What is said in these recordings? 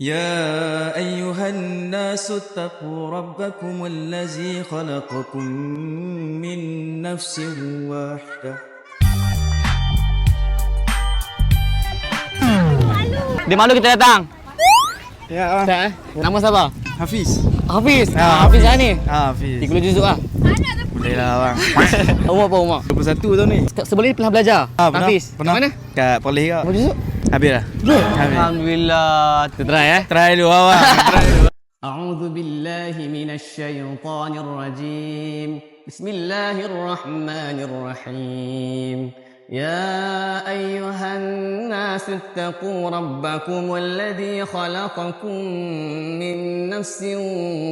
يا أيها الناس اتقوا ربكم الذي خلقكم من نفس واحدة Di mana kita datang? Ya, Ustaz eh? Nama siapa? Hafiz Hafiz. Ya, Ah, Hafiz lah ni. Hafiz 30 juzuk ah. Boleh lah bang Umur apa umur? 21 tahun ni Se- Sebelum ni pernah belajar? Ah, pernah, Hafiz. pernah. Kat mana? Kat Polis kak Berapa juzuk? Eh. Try dulu awak Try dulu أعوذ بالله من الشيطان الرجيم. بسم الله الرحمن الرحيم. يا أيها الناس اتقوا ربكم الذي خلقكم من نفس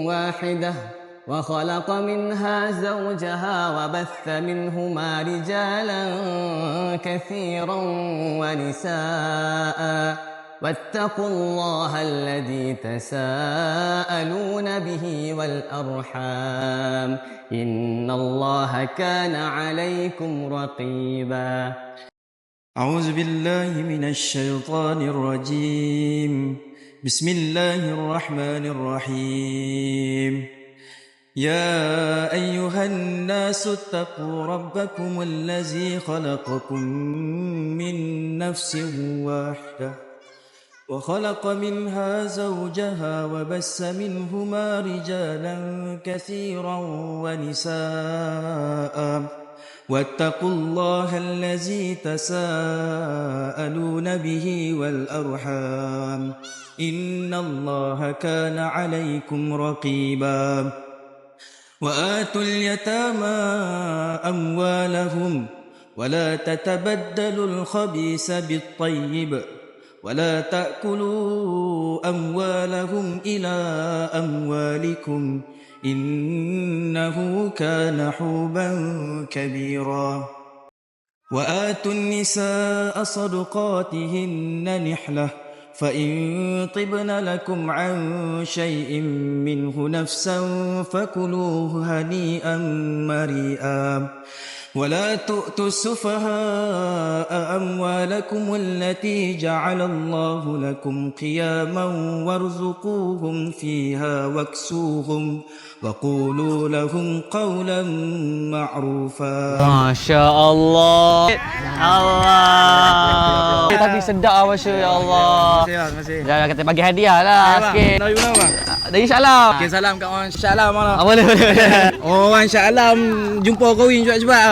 واحدة. وخلق منها زوجها وبث منهما رجالا كثيرا ونساء. واتقوا الله الذي تساءلون به والأرحام. إن الله كان عليكم رقيبا. أعوذ بالله من الشيطان الرجيم. بسم الله الرحمن الرحيم. يا أيها الناس اتقوا ربكم الذي خلقكم من نفس واحدة وخلق منها زوجها وبس منهما رجالا كثيرا ونساء. واتقوا الله الذي تساءلون به والأرحام. إن الله كان عليكم رقيبا. وآتوا اليتامى أموالهم ولا تتبدلوا الخبيث بالطيب ولا تأكلوا أموالهم إلى أموالكم إنه كان حوبا كبيرا. وآتوا النساء صدقاتهن نحلة فإن طبن لكم عن شيء منه نفسا فكلوه هنيئا مريئا. ولا تؤتوا السفهاء أموالكم التي جعل الله لكم قياما وارزقوهم فيها واكسوهم وقولوا لهم قولا معروفا Masya Allah Allah Tapi sedap lah Masya Ya Allah Terima kasih Dah kita bagi hadiah lah sikit Dari mana bang? Dah insyaAllah Okay, salam kat orang Syah Alam mana? Ah, boleh boleh boleh Orang Syah Alam jumpa kawin cepat-cepat